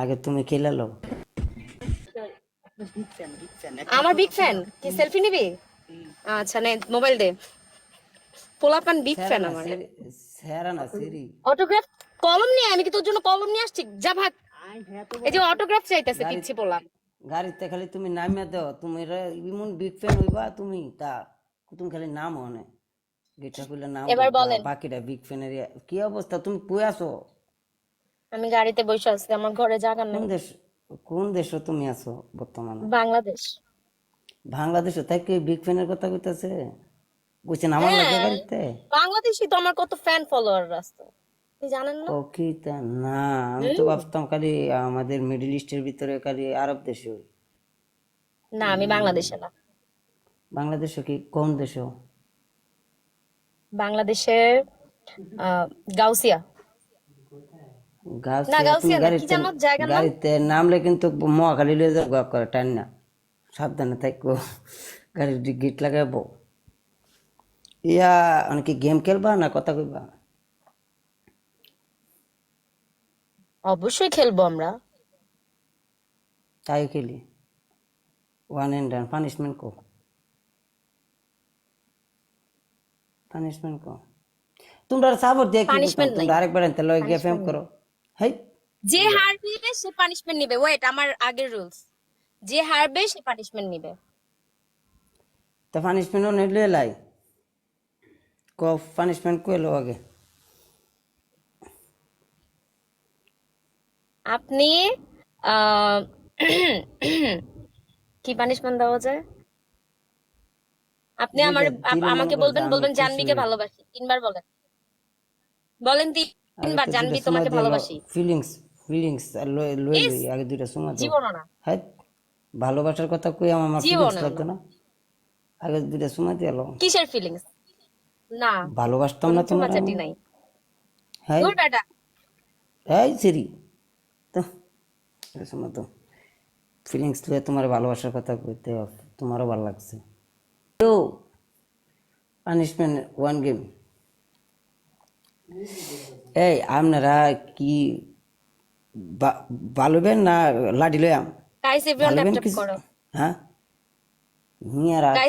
আগে তুমি খেলে লো আমার বিগ ফ্যান কি সেলফি নিবি? আচ্ছা নে মোবাইল দে। পোলাপান বিগ ফ্যান আমার। সেরা না সিরি। অটোগ্রাফ কলম নিয়ে আমি কি তোর জন্য কলম নিয়ে আসছি? যা ভাগ। এই যে অটোগ্রাফ চাইতেছে পিচ্ছি পোলা। গাড়িতে খালি তুমি নামিয়ে দাও। তুমি ইমন বিগ ফ্যান হইবা তুমি তা তুমি খালি নাম হনে খুলে নাম এবার বলেন। বাকিটা বিগ ফ্যানের কি অবস্থা? তুমি কই আছো? আমি গাড়িতে বসে আছি আমার ঘরে জায়গা নেই। কোন দেশ কোন দেশে তুমি আছো বর্তমানে? বাংলাদেশ। বাংলাদেশে? তাই কি বিগ ফ্যানের কথা কইতাছে? বুঝছেন আমার লাগে হ্যাঁ। গাড়িতে বাংলাদেশি তো আমার কত ফ্যান ফলোয়ার রাস্তা জানেন না? ও কি তা? না আমি তো ভাবতাম খালি আমাদের মিডল ইস্টের ভিতরে খালি আরব দেশে না আমি বাংলাদেশে না। বাংলাদেশে কি? কোন দেশে? বাংলাদেশের আহ, গাউসিয়া না, গাউসিয়া না, কি গাড়িতে যেন নাম? গাড়িতে নামলে কিন্তু মহাখালী লয়ে যাব করে টান না। সাবধানে থাকব গাড়ির গিট লাগাবো। ইয়া অনেকে গেম খেলবা না কথা কইবা? অবশ্যই খেলব আমরা। তাই খেলি। ওয়ান এন্ড ডান পানিশমেন্ট কো পানিশমেন্ট কো তোমরা সাপোর্ট দিয়ে কি তোমরা আরেকবার লয় গিয়ে ফেম করো। হেই। যে হারবে সে পানিশমেন্ট নিবে। ওয়েট আমার আগের রুলস যে হারবে সে পানিশমেন্ট নিবে। তা পানিশমেন্টও নিলে লাই। ক পানিশমেন্ট কইলো আগে? আপনি কি পানিশমেন্ট দেওয়া যায়? আপনি আমার আমাকে বলবেন বলবেন জানবিকে ভালোবাসি। তিনবার বলেন। বলেন তিন- তিনবার জানবি তোমাকে ভালোবাসি। ফিলিংস ফিলিংস লই আগে দুইটা সময় দাও। না। হ্যাঁ ভালোবাসার কথা কই আমার জীবনও ফিলিংস লাগতো না? আগে দুইটা সময় দিয়ে লো। কিসের ফিলিংস না ভালোবাসতাম না তোমার নাই। হ্যাঁ দূর বেটা। এই সিরি। তো তো ফিলিংস লয়ে তোমার ভালোবাসার কথা কইতে তোমারও ভালো লাগছে। তো পানিশমেন্ট ওয়ান গেম এই আপনারা কি বা- ভালোবেন না লাডি লয়াম গাইস এভরিওয়ান ট্যাপ ট্যাপ করো। হ্যাঁ?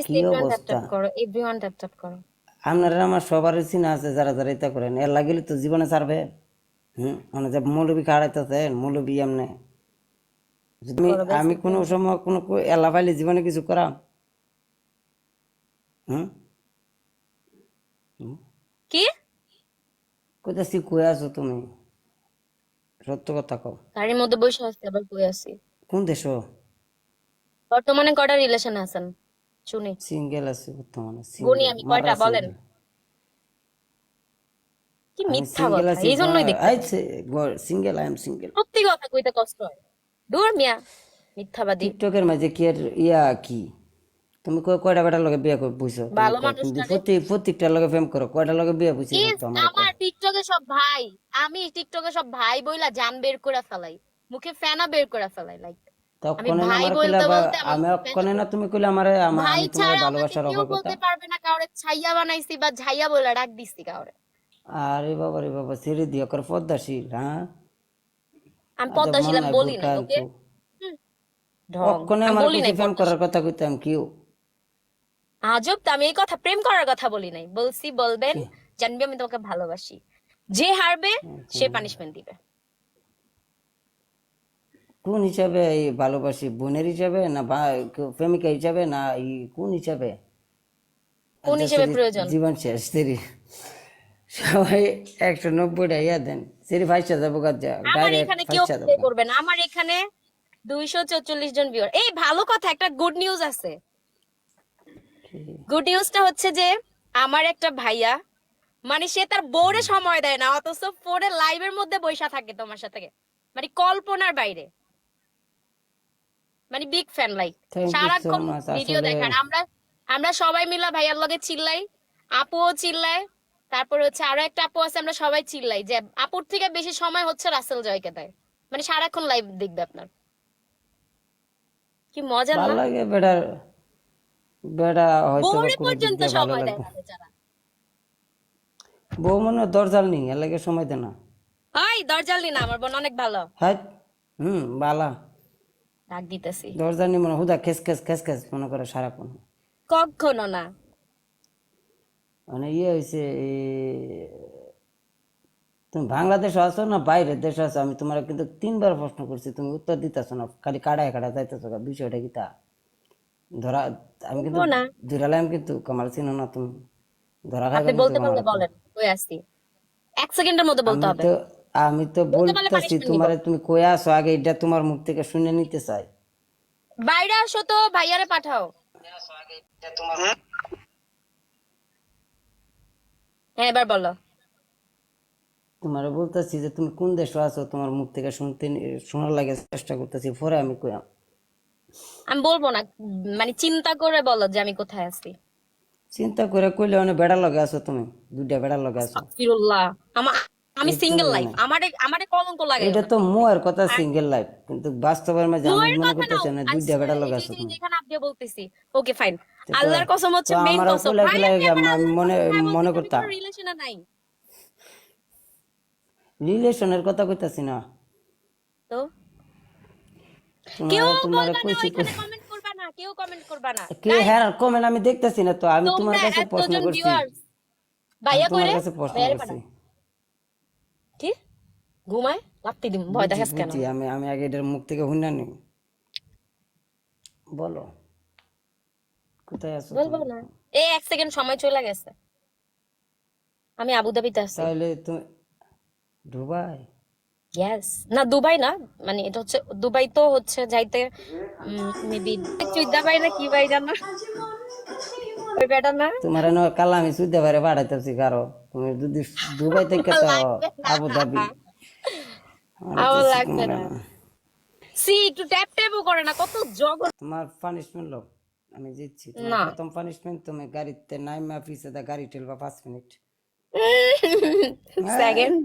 কি অবস্থা? এভরিওয়ান ট্যাপ ট্যাপ করো। আপনারা আমার সবার চিনা আছে যারা যারা এটা করেন। এর লাগিলে তো জীবনে ছাড়বে। হুম? মানে যে মৌলবী খাড়াইতেছে মৌলবী এমনি। তুমি আমি কোনো সময় কোনো এলা পাইলে জীবনে কিছু করাম? হুম? কি কোথায় কই আছো তুমি? সত্য কথা কও। গাড়ির মধ্যে বসে আছি আবার কই আছি? কোন দেশ? বর্তমানে কটা রিলেশন আছেন? শুনি। সিঙ্গেল আছে বর্তমানে গুনি আমি কয়টা? বলেন। কি মিথ্যা কথা এই জন্যই দেখ সিঙ্গেল আই এম সিঙ্গেল সত্যি কথা কইতে কষ্ট হয়। দূর মিয়া। মিথ্যাবাদী। টিকটকের মাঝে কি আর ইয়া কি? তুমি কয় কয়টা বেটার লগে বিয়ে করে বুঝছ প্রত্যেকটার লগে প্রেম করো কয়টা লগে বিয়ে বুঝছি ইস, তো আমার আমার টিকটকে সব ভাই আমি টিকটকে সব ভাই বইলা জান বের করে ফেলাই মুখে ফেনা বের করে ফেলাই লাইক তখন ভাই বলতে বলতে আমি অক্ষণে না তুমি কইলে আমার আমার আমি তোমার ভালোবাসার অভাব বলতে পারবে না কাউরে ছাইয়া বানাইছি বা বলে ডাক দিছি কাউরে। আরে বাবা রে বাবা ছেড়ে দিও কর পদ্মাশীল হ্যাঁ? আমি পদ্মাশীল আমি বলি না ওকে? অক্ষণে আমার কিছু প্রেম করার কথা কইতাম কিউ। আজব তো আমি এই কথা প্রেম করার কথা বলি নাই বলছি বলবেন জানবি আমি তোমাকে ভালোবাসি। যে হারবে সে পানিশমেন্ট দিবে। কোন হিসাবে এই ভালোবাসি? বোনের হিসাবে না প্রেমিকা হিসাবে না এই কোন হিসাবে? কোন আচ্ছা, হিসেবে প্রয়োজন? জীবন শেষ তেরি সবাই একশো নব্বইটা ইয়া দেন। সেরি ফাইসা যাব কাজা আমার এখানে কেউ করবে না। আমার এখানে দুইশো চৌচল্লিশ জন ভিউয়ার এই ভালো কথা একটা গুড নিউজ আছে। গুড নিউজটা হচ্ছে যে আমার একটা ভাইয়া মানে সে তার বোর্ডে সময় দেয় না অথচ ফোনে লাইভের মধ্যে বৈশা থাকে তোমার সাথে। মানে কল্পনার বাইরে। মানে বিগ ফ্যান লাইক সারাক্ষণ ভিডিও আসলে- আমরা আমরা সবাই মিলা ভাইয়ার লগে চিল্লাই আপুও চিল্লায় তারপর হচ্ছে আরও একটা আপু আছে আমরা সবাই চিল্লাই যে আপুর থেকে বেশি সময় হচ্ছে রাসেল জয়কে দেয়। মানে সারাক্ষণ লাইভ দেখবে আপনার। কি মজা না? লাগে বেটার বেটা হয়তো পর্যন্ত সময় দেয় বেচারা। বউ মনে দরজাল নেই এর লাগে সময় দেয় না। ওই দরজাল না আমার বোন অনেক ভালো। হ্যাঁ হুম বালা। ডাক দিতেছি। দরজা নিয়ে মনে হুদা খেস খেস খেস খেস মনে করে সারাক্ষণ। কখনো না। মানে ইয়ে হয়েছে তুমি বাংলাদেশে আছো না বাইরের দেশে আছো? আমি তোমার কিন্তু তিনবার প্রশ্ন করছি তুমি উত্তর দিতেছো না খালি কাটায় কাটায় যাইতেছো বিষয়টা কি তা? ধরা আমি কিন্তু না। কিন্তু কামাল চিনো না তুমি। ধরা খাই আপনি বলতে বলেন। কই আসছি এক সেকেন্ডের মধ্যে বলতে হবে। আমি তো বলতেছি তোমার তুমি কয়ে আসো? আগে এটা তোমার মুখ থেকে শুনে নিতে চাই। বাইরে আসো তো ভাইয়ারে পাঠাও। হ্যাঁ এবার বলো। তোমার বলতেছি যে তুমি কোন দেশে আছো? তোমার মুখ থেকে শুনতে শোনার লাগে চেষ্টা করতেছি। পরে আমি কইয়াম আমি বলব না মানে চিন্তা করে বলো যে আমি কোথায় আছি। চিন্তা করে কইলে অনেক বেড়া লগে আছো তুমি দুইটা বেড়া লগে আছো। আমি সিঙ্গেল লাইফ আমারে আমারে কলঙ্ক লাগে এটা তো মোয়ের কথা সিঙ্গেল লাইফ কিন্তু বাস্তবের মাঝে আমি মনে করতেছি না দুইটা বেড়া লগে আছো তুমি। যেখানে আপনি বলতেছি ওকে ফাইন আল্লাহর কসম হচ্ছে মেইন কসম। আমি মনে মনে করতাম। রিলেশনে নাই। রিলেশনের কথা কইতাছি না। তো? কেউ তোমার তোমার বলবা না কইছি ওইখানে কমেন্ট করবা না কেউ কমেন্ট করবা না। কে হ্যাঁ কমেন্ট আমি দেখতেছি না তো আমি তোমার কাছে প্রশ্ন করছি। ভাইয়া কইরে কাছে প্রশ্ন করছি। কি? ঘুমায়? দিম ভয় দেখাস কেন? আমি আমি আগে এটার মুখ থেকে হুন্না নি বলো। কোথায় আছো বলব না। এই এক সেকেন্ড সময় চলে গেছে। আমি আবুধাবিতে আছি। তাহলে তুমি দুবাই? ইয়েস না দুবাই না মানে এটা হচ্ছে দুবাই তো হচ্ছে যাইতে মেবি চুইদা বাই না কি বাই জানো? ওই বেটা না? তোমার এনে কাল আমি বাইরে কারও। তুমি যদি দুবাই থেকে তো আবু ধাবি আমার লাগবে না। সি একটু ট্যাপ ট্যাপও করে না কত জগৎ তোমার পানিশমেন্ট লোক আমি জিতছি। প্রথম পানিশমেন্ট তুমি গাড়িতে নাইমা পিছে দা গাড়ি ঠেলবা পাঁচ মিনিট। সেকেন্ড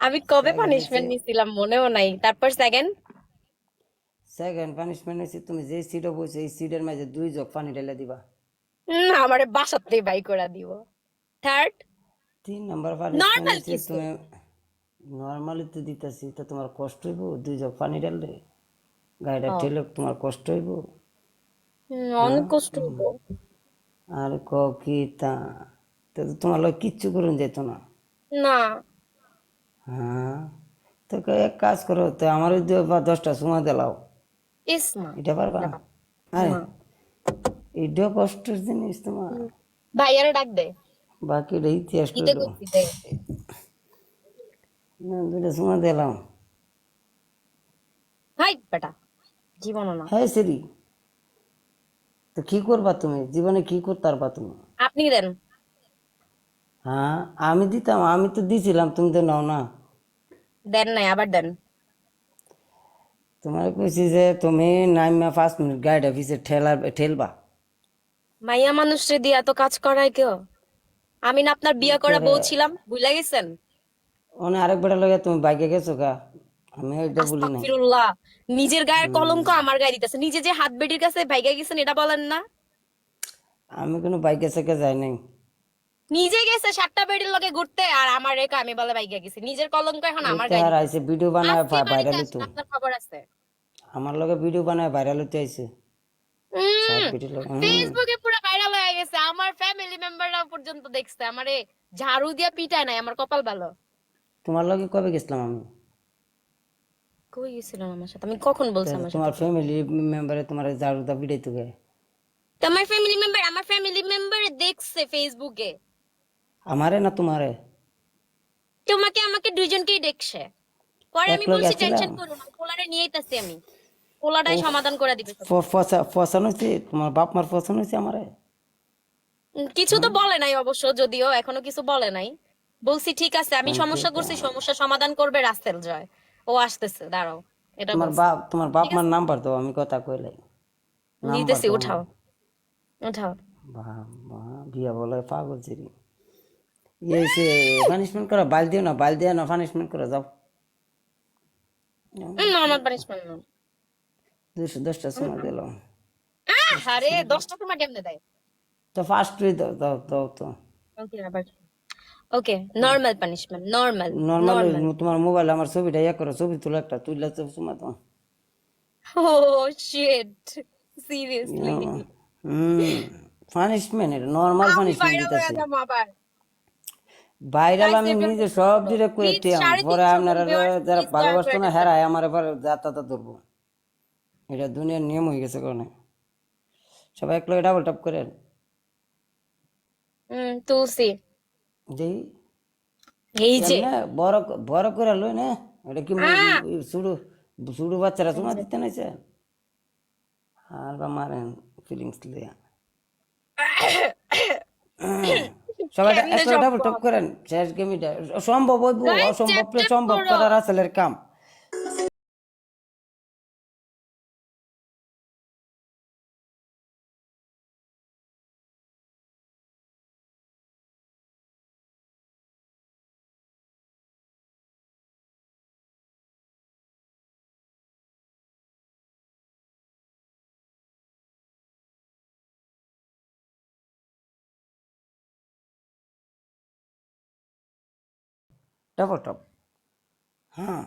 আমি কবে পানিশমেন্ট নিছিলাম মনেও নাই। তারপর সেকেন্ড সেকেন্ড পানিশমেন্ট হয়েছে তুমি যে সিটে বসে এই সিটের মাঝে দুই জগ পানি ঢেলে দিবা। না আমারে বাসাতেই বাই করে দিব। থার্ড তিন নাম্বার পানিশমেন্ট কিছু। তুমি নর্মালি তো দিতেছি তো তোমার কষ্ট হইব? দুই জগ পানি ঢাললে? গাড়িটা ঠেলে তোমার কষ্ট হইব? অনেক কষ্ট হব আর ক কি তা? তো তোমার লোক কিচ্ছু করুন যেত না। না। হ্যাঁ। তো এক কাজ করো তো আমার ওই দশটা সময় দিলাও এটা পারবা আরে এটা কষ্টের জিনিস তোমার। ভাইয়ারে ডাক দে। বাকি এটা ইতিহাস না দুটা সময় দিলাম হাই বেটা। জীবনও না। হ্যাঁ সিরি। তো কি করবা তুমি? জীবনে কি করতে পারবা তুমি? আপনি দেন। হ্যাঁ আমি দিতাম আমি তো দিছিলাম তুমি তো নাও না। দেন নাই আবার দেন। তোমার কইছি যে তুমি নাইমা পাঁচ মিনিট গাড়িটা পিছিয়ে ঠেলা ঠেলবা। মাইয়া মানুষরে দিয়ে এত কাজ করায় কেউ? আমি না আপনার বিয়া করা বউ ছিলাম ভুলে গেছেন? অনেক আরেক বেটা লগে তুমি বাইকে গেছো গা? আমি এটা বলি নাই। ফিরুল্লাহ নিজের গায়ের কলঙ্ক আমার গায়ে দিতেছে নিজে যে হাত বেটির কাছে ভাইগা গেছেন এটা বলেন না। আমি কোনো বাইকে সেকে যাই নাই। নিজে গেছে সাতটা বেডির লগে ঘুরতে আর আমার রেখা আমি বলে ভাইগা গেছি। নিজের কলঙ্ক এখন আমার গায়ে আর আইসে ভিডিও বানায় ভাইরাল হইতো। খবর আছে? আমার লগে ভিডিও বানায় ভাইরাল হইতে আইছে। ফেসবুকে পুরো ভাইরাল হয়ে গেছে। আমার ফ্যামিলি মেম্বাররা পর্যন্ত দেখছে। আমারে ঝাড়ু দিয়া পিটায় নাই আমার কপাল ভালো। তোমার লগে কবে গেছিলাম আমি? কই গেছিলাম আমার সাথে? আমি কখন বলছি আমার তোমার ফ্যামিলি মেম্বারে তোমার জারুদা পিড়াইতো গে তো আমার ফ্যামিলি মেম্বার আমার ফ্যামিলি মেম্বার দেখছে ফেসবুকে আমারে না তোমারে? তোমাকে আমাকে দুইজনকেই দেখছে। পরে আমি বলছি টেনশন করো না পোলারে নিয়ে আইতাছি আমি। পোলাটাই সমাধান করে দিবে। ফসানো হয়েছে? তোমার বাপ মার ফসানো হয়েছে আমারে? কিছু তো বলে নাই অবশ্য যদিও এখনও কিছু বলে নাই। বলছি ঠিক আছে আমি সমস্যা করছি সমস্যা সমাধান করবে রাস্তেল জয়। ও আসতেছে দাঁড়াও এটা তোমার বাপ তোমার বাপ মার নাম্বার দাও আমি কথা কইলাই নিতেছি উঠাও। উঠাও। বাবা বিয়া বলে পাগল চিরি ইয়ে সে পানিশমেন্ট করা বাল দিও না বাল দিও না পানিশমেন্ট করে যাও। আমার পানিশমেন্ট না। দুশো দশটা দিলাম আহ, আরে দশটা তোমার কেমনে দেয়? তো ফার্স্ট দাও দাও দাও তো। ওকে আবার okay normal punishment normal normal তোমার মোবাইল আমার ছবিটা ইয়ে করো ছবি তুলো একটা তুললে তো সময় তো। ও shit seriously punishment normal punishment দিতেছি। ভাইরাল আমি নিজে সব ডিরেক্ট করে দিতাম পরে আপনারা যারা ভালোবাসতো না হেরাই আমার এবার যাত্রাটা ধরবো। এটা দুনিয়ার নিয়ম হয়ে গেছে কারণে সবাই এক লগে ডাবল টপ করেন। হুম তুলসি। যেই এই যে বড় বড় করে লই না। এটা কি শুরু শুরু বাচ্চারা শোনা দিতে নাইছে? আর বা মারেন ফিলিংস লিয়া সবাই একটা ডাবল টপ করেন। শেষ গেমিটা। সম্ভব হইব অসম্ভব সম্ভব করার আসলের কাম। টপ হ্যাঁ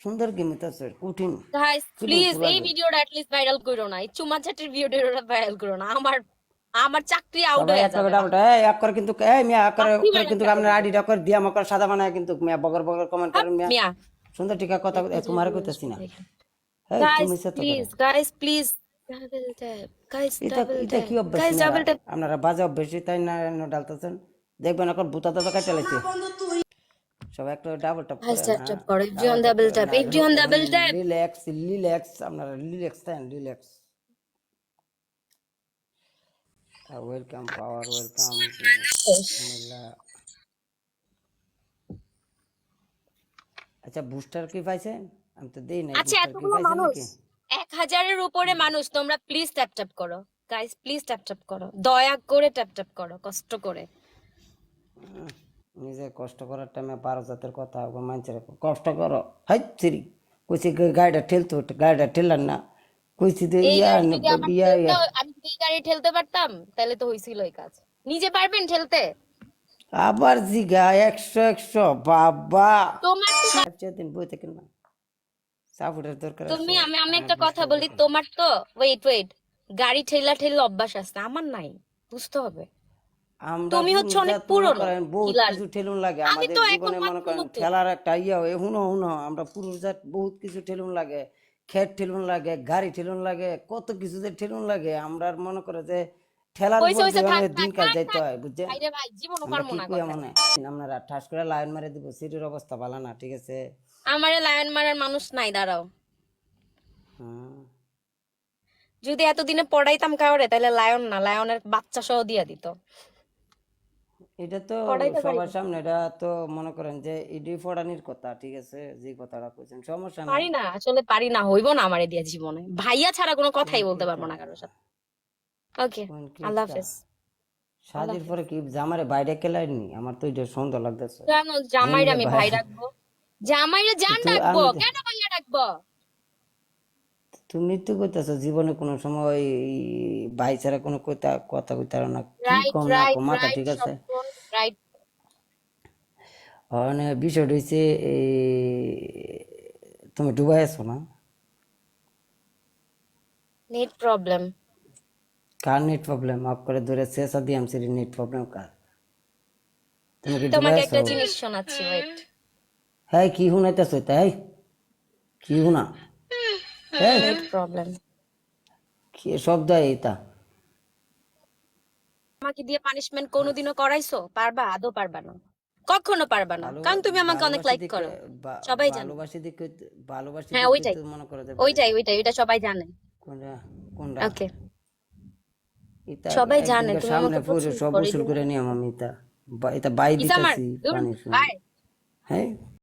সুন্দর গেম আছে কঠিন। গাইস প্লিজ এই ভিডিওটা at লিস্ট ভাইরাল করো না। এই চুমা চাটির ভিডিওটা ভাইরাল করো না। আমার আমার চাকরি আউট হয়ে যাবে করে ডাবল এই এক করে কিন্তু এই মিয়া এক করে করে কিন্তু আপনার আইডিটা করে দিয়া আমাকে সাদা বানায় কিন্তু মিয়া বগর বগর কমেন্ট করেন মিয়া। সুন্দর টিকা কথা তোমার কইতাছি না। Guys please guys please? আপনারা বাজে অভ্যাস তাই না ডালতেছেন? দেখবেন এখন বুতা দাদা কাটে লাইছে সবাই একটা double tap guys tap tap করো everyone double tap everyone double tap relax relax আপনারা রিল্যাক্স দেন রিল্যাক্স। ওয়েলকাম পাওয়ার ওয়েলকাম আচ্ছা বুস্টার কি পাইছেন? আমি তো দেই নাই আচ্ছা এতগুলো মানুষ এক হাজারের উপরে মানুষ তোমরা প্লিজ ট্যাপ ট্যাপ করো। গাইস প্লিজ ট্যাপ ট্যাপ করো। দয়া করে ট্যাপ ট্যাপ করো কষ্ট করে। নিজে কষ্ট করার টাইমে বারো জাতের কথা মানছে রাখো কষ্ট করো। হাই সিরি কইছি গাড়িটা ঠেলতে গাড়িটা ঠেলার না। কইছি যে ইয়া ইয়া ইয়া। আমি যদি গাড়ি ঠেলতে পারতাম তাহলে তো হইছিল এই কাজ। নিজে পারবেন ঠেলতে? আবার জিগা একশো একশো বাবা। তোমার দিন বই থেকে না। সাপোর্টের দরকার। তুমি আমি আমি একটা কথা বলি তোমার তো ওয়েট ওয়েট গাড়ি ঠেলা ঠেলা অভ্যাস আছে আমার নাই বুঝতে হবে। আমরা তুমি হচ্ছে অনেক পুরনো, বহুত কিছু ঠেলুন লাগে। আমাদের জীবনে মনে করেন। ঠেলার একটা ইয়া হয় হুনো হুনো আমরা পুরুষ জাত বহুত কিছু ঠেলুন লাগে। খেত ঠেলুন লাগে গাড়ি ঠেলুন লাগে কত কিছু যে ঠেলুন লাগে। আমরা মনে করে যে ঠেলার থাক, যাইতে হয় আপনারা ঠাস করে লাইন মেরে দিব সিটির অবস্থা ভালো না ঠিক আছে? আমারে লায়ন মারার মানুষ নাই দাঁড়াও। যদি এতদিনে পড়াইতাম কাউরে তাহলে লায়ন না লায়নের বাচ্চা সহ দিয়া দিত। এটা তো সবার সামনে এটা তো মনে করেন যে ইডি ফড়ানির কথা ঠিক আছে? যে কথাটা কইছেন সমস্যা নাই। পারি না আসলে পারি না হইব না আমারে দিয়া জীবনে। ভাইয়া ছাড়া কোনো কথাই বলতে পারব না কারোর সাথে। ওকে আল্লাহ হাফেজ। শাদির পরে কি জামারে বাইরে কেলাইনি আমার তো এটা সুন্দর লাগতেছে। কেন জামাইরে আমি ভাই- রাখব। জামাইরে জান ডাকবো কেন ভাইয়া ডাকবো তুমি তো কইতাছো জীবনে কোনো সময় ভাই ছাড়া কোনো কথা কথা কইতার না। কি কম না মাথা ঠিক আছে? মানে বিষয়টা হইছে তুমি ডুবাই আছো না? নেট প্রবলেম কার নেট প্রবলেম অফ করে ধরে শেষ দিয়ে আমি নেট প্রবলেম কার? তুমি কি তোমাকে একটা জিনিস শোনাচ্ছি ওয়েট হ্যাঁ কি শুনাইতেছো তাই কি শুনা? হ্যাঁ কি শব্দ এইটা আমাকে দিয়ে পানিশমেন্ট কোনোদিনও করাইছো? পারবা? আদৌ পারবা না। কখনো পারবা না। কারণ তুমি আমাকে অনেক লাইক করো। সবাই জানে। ভালোবাসি হ্যাঁ, ওইটাই। মনে করো ওইটাই ওইটাই ওইটা সবাই জানে। কোনটা কোনটা? ওকে। সবাই জানে, তুমি সামনে আমাকে পুরো সব উসুল করে নিয়ম আমি এটা। এটা বাই দিতেছি হ্যাঁ?